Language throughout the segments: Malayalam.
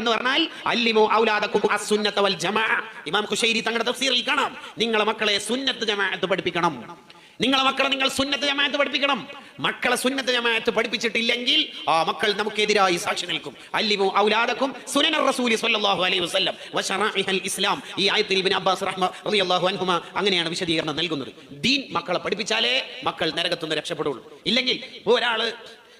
എന്ന് പറഞ്ഞാൽ അല്ലിമു ഔലാദക്കും വൽ ജമാഅ ഇമാം ഖുശൈരി തങ്ങളുടെ തഫ്സീറിൽ കാണാം. നിങ്ങളെ മക്കളെ സുന്നത്ത് ജമാഅത്ത് പഠിപ്പിക്കണം. നിങ്ങളെ മക്കളെ നിങ്ങൾ സുന്നത്ത് ജമാഅത്ത് പഠിപ്പിക്കണം. മക്കളെ സുന്നത്ത് ജമാഅത്ത് പഠിപ്പിച്ചിട്ടില്ലെങ്കിൽ ആ മക്കൾ നമുക്കെതിരായി സാക്ഷി നിൽക്കും. അല്ലിമു ഔലാദക്കും സുനന റസൂലി സ്വല്ലല്ലാഹു അലൈഹി വസല്ലം വശറാഇഹൽ ഇസ്ലാം. ഈ ആയത്തിൽ ഇബ്നു അബ്ബാസ് റഹ്മ റളിയല്ലാഹു അൻഹുമ അങ്ങനെയാണ് വിശദീകരണം നൽകുന്നത്. ദീൻ മക്കളെ പഠിപ്പിച്ചാലേ മക്കൾ നരകത്തുനിന്ന് രക്ഷപ്പെടുള്ളൂ. ഇല്ലെങ്കിൽ ഒരാൾ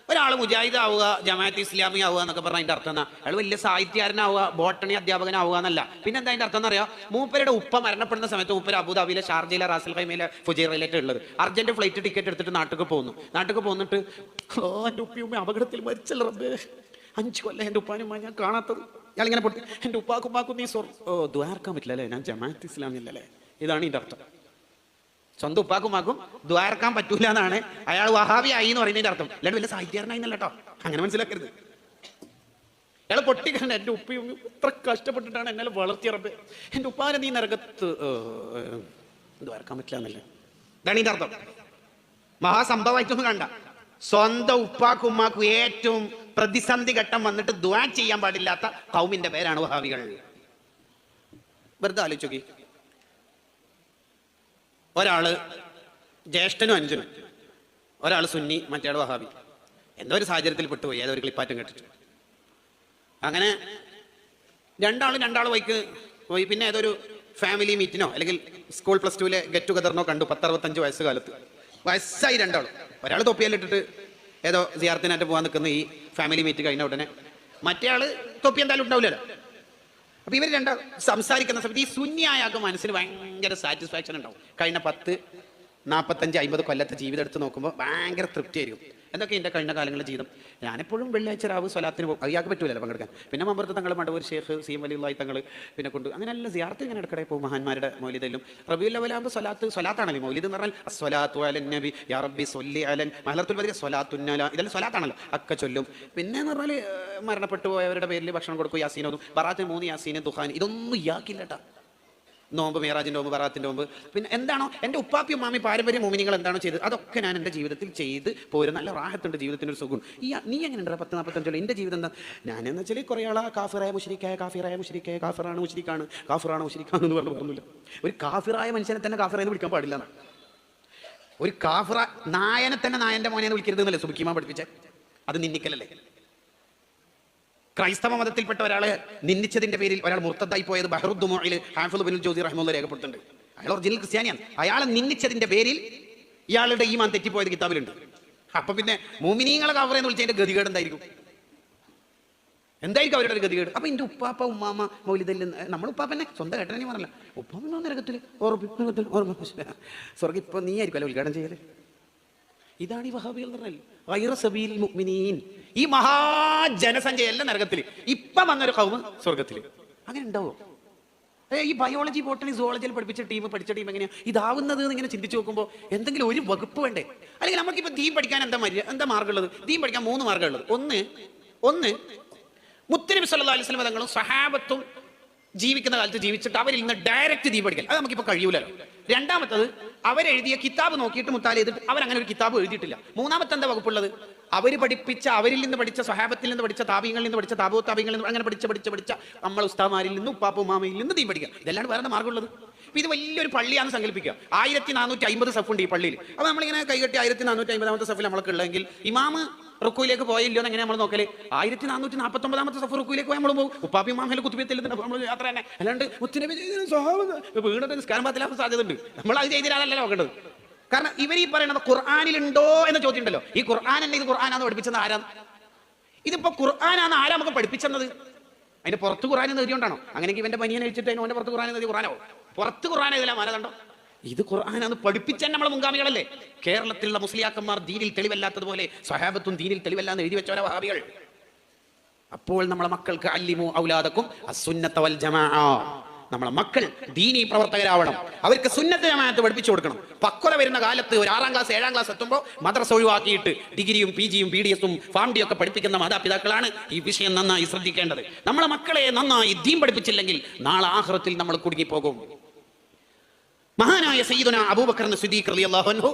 ഒരാൾ മുജാഹിദാവുക ജമാഅത്ത് ഇസ്ലാമി ആവുക എന്നൊക്കെ പറഞ്ഞ അതിന്റെ അർത്ഥം എന്നാ അയാൾ വലിയ സാഹിത്യകാരനാവുക ബോട്ടണി അധ്യാപകനാവുക എന്നല്ല. പിന്നെ എന്താ അതിന്റെ അർത്ഥം എന്നറിയാം മൂപ്പരുടെ ഉപ്പ മരണപ്പെടുന്ന സമയത്ത് മൂപ്പര് അബുദാബിയിലെ ഷാർജയിലെ റാസൽ ഖൈമയിലെ ഫുജൈറയിലേക്ക് ഉള്ളത്. അർജന്റ് ഫ്ലൈറ്റ് ടിക്കറ്റ് എടുത്തിട്ട് നാട്ടിൽ പോകുന്നു നാട്ടിൽ പോന്നിട്ട് ഓ എന്റെ ഉമ്മ അപകടത്തിൽ മരിച്ചല്ല റബ്ബേ. അഞ്ച് കൊല്ലം എന്റെ ഉപ്പാനും ഞാൻ കാണാത്തത്. ഞാൻ ഇങ്ങനെ പൊട്ടി എന്റെ ഉപ്പാക്കും ഉപ്പാക്കും നീ സോർ ഓ ദ്വാർക്കാൻ പറ്റില്ല അല്ലേ ഞാൻ ജമാഅത്ത് ഇസ്ലാമിയല്ലേ ഇതാണ് ഇതിന്റെ അർത്ഥം. സ്വന്തം ഉപ്പാക്കുമാക്കും ദ്വാരക്കാൻ പറ്റൂല എന്നാണ്. അയാൾ വഹാബി ആയി എന്ന് പറയുന്നതിന്റെ അർത്ഥം. അല്ലാണ്ട് വലിയ സാഹിത്യകാരനായി എന്നല്ലോ അങ്ങനെ മനസ്സിലാക്കരുത്. അയാൾ പൊട്ടിക്കണ്ട എന്റെ ഉപ്പയും ഇത്ര കഷ്ടപ്പെട്ടിട്ടാണ് എന്നെ വളർത്തിയറപ്പ് എന്റെ ഉപ്പാനെ നീ നരകത്ത് ദ്വാരക്കാൻ പറ്റില്ല എന്നല്ലേ? ഇതാണ് ഇതിന്റെ അർത്ഥം. മഹാസംഭവമായിട്ടൊന്നും കണ്ട. സ്വന്തം ഉപ്പാക്കും ഉമ്മാക്കും ഏറ്റവും പ്രതിസന്ധി ഘട്ടം വന്നിട്ട് ദ്വാ ചെയ്യാൻ പാടില്ലാത്ത കൗമിന്റെ പേരാണ് വഹാബികൾ. വെറുതെ ആലോചിച്ചു നോക്കി. ഒരാൾ ജ്യേഷ്ഠനും അനുജനും ഒരാൾ സുന്നി മറ്റേയാൾ വഹാബി. എന്തോ ഒരു സാഹചര്യത്തിൽ പെട്ടുപോയി ഏതോ ഒരു ക്ലിപ്പാറ്റം കേട്ടിട്ട്. അങ്ങനെ രണ്ടാളും രണ്ടാൾ വൈക്ക് പോയി. പിന്നെ ഏതൊരു ഫാമിലി മീറ്റിനോ അല്ലെങ്കിൽ സ്കൂൾ പ്ലസ് ടുവിലെ ഗെറ്റ് ടുഗദറിനോ കണ്ടു പത്തറുപത്തഞ്ച് വയസ്സ് കാലത്ത്. വയസ്സായി രണ്ടാളും. ഒരാൾ തൊപ്പിയാലിട്ടിട്ട് ഏതോ സിയാർത്തിനായിട്ട് പോകാൻ നിൽക്കുന്ന ഈ ഫാമിലി മീറ്റ് കഴിഞ്ഞ ഉടനെ മറ്റേ ആൾ തൊപ്പി എന്തായാലും ഉണ്ടാവില്ലല്ലോ. അപ്പൊ ഇവർ രണ്ട് സംസാരിക്കുന്ന സമയത്ത് ഈ ശൂന്യായാൾക്ക് മനസ്സിന് ഭയങ്കര സാറ്റിസ്ഫാക്ഷൻ ഉണ്ടാവും. കഴിഞ്ഞ പത്ത് നാൽപ്പത്തഞ്ച് അമ്പത് കൊല്ലത്തെ ജീവിതം എടുത്ത് നോക്കുമ്പോൾ ഭയങ്കര തൃപ്തിയായിരിക്കും. എന്തൊക്കെ എന്റെ കഴിഞ്ഞ കാലങ്ങളിൽ ജീവിതം? ഞാനെപ്പോഴും വെള്ളിയാഴ്ച രാവ് സ്വലാത്തിന് പോകും. അയാൾക്ക് പറ്റൂലല്ലോ പങ്കെടുക്കാൻ. പിന്നെ മമ്പർത്ത് തങ്ങൾ മണ്ടവൂർ ഷേഖ് സി എം വലിയുള്ളായി തങ്ങൾ പിന്നെ കൊണ്ട് അങ്ങനെ അല്ല സിയാർത്ത് ഇങ്ങനെ ഇടക്കിടെ പോകും മഹാന്മാരുടെ മൗലിതയിലും. റബിയുൽ അവലാകുമ്പോൾ സ്വലാത്ത് സ്വലാത്താണല്ലോ മൗലിദ് എന്ന് പറഞ്ഞാൽ സ്വലാത്തു അലൻ നബി യാ റബ്ബി സൊല്ലി അലൻ. മഹലത്തുൽ വലിയ സ്വലാത്തുന്നല ഇതെല്ലാം സ്വലാത്താണല്ലോ. അക്ക ചൊല്ലും. പിന്നെ എന്ന് പറഞ്ഞാൽ മരണപ്പെട്ടു പോയവരുടെ പേരിൽ ഭക്ഷണം കൊടുക്കും യാസീനോ ബറാത്തിന് മൂന്ന് യാസീനും ദുഹാൻ ഇതൊന്നും ഇയാക്കില്ല കേട്ടാ നോമ്പ് മേറാജിന്റെ നോമ്പ് ബറാത്തിന്റെ നോമ്പ്. പിന്നെ എന്താണോ എന്റെ ഉപ്പാപ്പിയും മാമി പാരമ്പര്യ മോമിനികൾ എന്താണോ ചെയ്തത് അതൊക്കെ ഞാൻ എന്റെ ജീവിതത്തിൽ ചെയ്ത് പോരും. നല്ല റാഹത്തുണ്ട് ജീവിതത്തിന്റെ ഒരു സുഖം. ഈ നീ എങ്ങനെ ഉണ്ട് പത്ത് നാൽപ്പത്തഞ്ചോ എന്റെ ജീവിതം എന്താ? ഞാനെന്ന് വെച്ചാൽ കുറേ ആളാ കാഫിറായ മുഷരിക്കായ കാഫിറായ മുഷരിക്കായ കാഫിറാണ് മുഷരിക്കാണ് കാഫിറാണ് മുഷരിക്കാണെന്ന് പറഞ്ഞു പറഞ്ഞില്ല ഒരു കാഫിറായ മനുഷ്യനെ തന്നെ കാഫിറായെന്ന് വിളിക്കാൻ പാടില്ല എന്നാണ്. ഒരു കാഫിറ നായനെ തന്നെ നായന്റെ മോനെ എന്ന് വിളിക്കരുത് എന്നല്ലേ സുബിക്കിമാൻ പഠിപ്പിച്ചേ? അത് നിന്നിക്കലല്ലേ? ക്രൈസ്തവ മതത്തിൽപ്പെട്ട ഒരാളെ നിന്ദിച്ചതിന്റെ പേരിൽ ഒരാൾ മുർത്തായി പോയത് ബഹറുദ്ദുമോയിൽ ഹാഫിദ് ബിൻ ജ്യോതി റഹ്മുല്ല രേഖപ്പെടുത്തുന്നുണ്ട് അയാൾ ഒറിജിനൽ ക്രിസ്ത്യാനിയാണ്. അയാളെ നിന്ദിച്ചതിന്റെ പേരിൽ ഇയാളുടെ ഈമാൻ തെറ്റിപ്പോയത് കിതാബിലുണ്ട്. അപ്പൊ പിന്നെ മോമിനീങ്ങളെ കവറെന്ന് വിളിച്ചതിന്റെ ഗതികേട് എന്തായിരിക്കും? എന്തായിരിക്കും അവരുടെ ഒരു ഗതികേട്? അപ്പൊ എന്റെ ഉപ്പാപ്പ ഉമ്മാമ മൗലിതല്ല നമ്മൾ ഉപ്പാപ്പന്നെ സ്വന്തം കേട്ടനെ പറഞ്ഞല്ല. ഉപ്പാപ്പ നരകത്തിൽ ഉറപ്പ് സ്വർഗം ഇപ്പൊ നീ ആയിരിക്കും അല്ലെ ഉദ്ഘാടനം ചെയ്യൽ? ഇതാണ് ഈ വഹാബികൾ എന്ന് പറഞ്ഞാൽ. ഈ മഹാജനസംഖ്യ എല്ലാം നരകത്തിൽ ഇപ്പം വന്നൊരു കൗമ് സ്വർഗത്തിൽ അങ്ങനെ ഉണ്ടാവോ? ഈ ബയോളജി ബോട്ടണി സുവോളജിയിൽ പഠിപ്പിച്ച ടീം പഠിച്ച ടീം എങ്ങനെയാ? ഇതാവുന്നത് എന്ന് ഇങ്ങനെ ചിന്തിച്ചു നോക്കുമ്പോൾ എന്തെങ്കിലും ഒരു വകുപ്പ് വേണ്ടേ? അല്ലെങ്കിൽ നമുക്കിപ്പോൾ ദീൻ പഠിക്കാൻ എന്താ മര്യ എന്താ മാർഗമുള്ളത്? ദീൻ പഠിക്കാൻ മൂന്ന് മാർഗമുള്ളത്. ഒന്ന് ഒന്ന് മുത്തനബി സല്ലല്ലാഹു അലൈഹി വസല്ലം തങ്ങളും സഹാബത്തും ജീവിക്കുന്ന കാലത്ത് ജീവിച്ചിട്ട് അവരിൽ നിന്ന് ഡയറക്റ്റ് ദീൻ പഠിക്കൽ അത് നമുക്കിപ്പോൾ കഴിയൂലല്ലോ. രണ്ടാമത്തത് അവരെഴുതിയ കിതാബ് നോക്കിയിട്ട് മുത്താൽ ചെയ്തിട്ട് അവരങ്ങനെ ഒരു കിതാബ് എഴുതിയിട്ടില്ല. മൂന്നാമത്തെ എന്താ വകുപ്പുള്ളത്? അവർ പഠിപ്പിച്ച അവരിൽ നിന്ന് പഠിച്ച സ്വഹാബത്തിൽ നിന്ന് പഠിച്ച താപികളിൽ നിന്ന് പഠിച്ച താപോ താപികളിൽ നിന്ന് അങ്ങനെ പഠിച്ച പഠിച്ച പഠിച്ച നമ്മൾ ഉസ്താമാരിൽ നിന്ന് ഉപ്പാപ്പുമാമയിൽ നിന്ന് തീ പഠിക്കുക. ഇതെല്ലാം വേറെ മാർഗമുള്ളത്? ഇത് വലിയൊരു പള്ളിയാണെന്ന് സങ്കല്പിക്കുക. ആയിരത്തി നാനൂറ്റി അമ്പത് സഫുണ്ട് ഈ പള്ളിയിൽ. അപ്പൊ നമ്മളിങ്ങനെ കൈകെട്ടി ആയിരത്തി നാനൂറ്റി അമ്പതാമത്തെ സഫിൽ നമ്മൾക്ക് ഉള്ളെങ്കിൽ ഇമാമ് റുക്കുയിലേക്ക് പോയില്ലോ എന്ന് എങ്ങനെ നമ്മൾ നോക്കൽ? ആയിരത്തി നാനൂറ്റി നാൽപ്പത്തൊമ്പതാമത്തെ സഫർ റുക്കുയിലേക്ക് നമ്മൾ പോകും ഉപ്പാപ്പി മാമല കുത്തിബിയത്തിൽ നമ്മൾ യാത്ര തന്നെ. അല്ലാണ്ട് മുത്തുനബി വീണത് നിസ്കാരം സാധ്യത ഉണ്ട് നമ്മൾ അത് ചെയ്തില്ലാതല്ല നോക്കേണ്ടത്. കാരണം ഇവർ ഈ പറയുന്നത് ഖുർആാനിലുണ്ടോ എന്ന ചോദ്യം ഉണ്ടല്ലോ. ഈ ഖുർആൻ എന്നെ ഇത് ഖുർആനാന്ന് പഠിപ്പിച്ചത് ആരാ ഇതിപ്പോ ഖുർആനാണ് ആരാ നമുക്ക് പഠിപ്പിച്ചത് അതിന്റെ പുറത്ത് ഖുർആൻ നേടിയോണ്ടാണോ അങ്ങനെ ഇവന്റെ പനിയനെ വെച്ചിട്ട് ഓന്റെ പുറത്ത് ഖുർആൻ നേടി ഖുർആനോ പുറത്ത് ഖുർആൻ എഴുതല മാനദണ്ഡം ഇത് ഖുർആനാന്ന് പഠിപ്പിച്ച നമ്മളെ മുൻഗാമികളല്ലേ? കേരളത്തിലുള്ള മുസ്ലിയാക്കന്മാർ ദീനിൽ തെളിവല്ലാത്തതുപോലെ സഹാബത്തും ദീനിൽ തെളിവല്ലാന്ന് എഴുതി വെച്ചവരെ വഹാബികൾ. അപ്പോൾ നമ്മളെ മക്കൾക്ക് അല്ലിമു ഔലാദക്കും അസുന്നത്തവൽ ജമാ. നമ്മളെ മക്കൾ ദീനി പ്രവർത്തകരാവണം. അവർക്ക് സുന്നത്ത് ജമാഅത്ത് പഠിപ്പിച്ചു കൊടുക്കണം. പക്വത വരുന്ന കാലത്ത് ഒരു ആറാം ക്ലാസ് ഏഴാം ക്ലാസ് എത്തുമ്പോൾ മദ്രസ ഒഴിവാക്കിയിട്ട് ഡിഗ്രിയും പി ജിയും ബി ഡി എസും ഫാം ഡി ഒക്കെ പഠിപ്പിക്കുന്ന മാതാപിതാക്കളാണ് ഈ വിഷയം നന്നായി ശ്രദ്ധിക്കേണ്ടത്. നമ്മളെ മക്കളെ നന്നായി ദീൻ പഠിപ്പിച്ചില്ലെങ്കിൽ നാളെ ആഹ്റത്തിൽ നമ്മൾ കുടുങ്ങിപ്പോകും. മഹാനായ സയ്യിദുന അബൂബക്കർ സിദ്ദീഖ് റളിയല്ലാഹു അൻഹു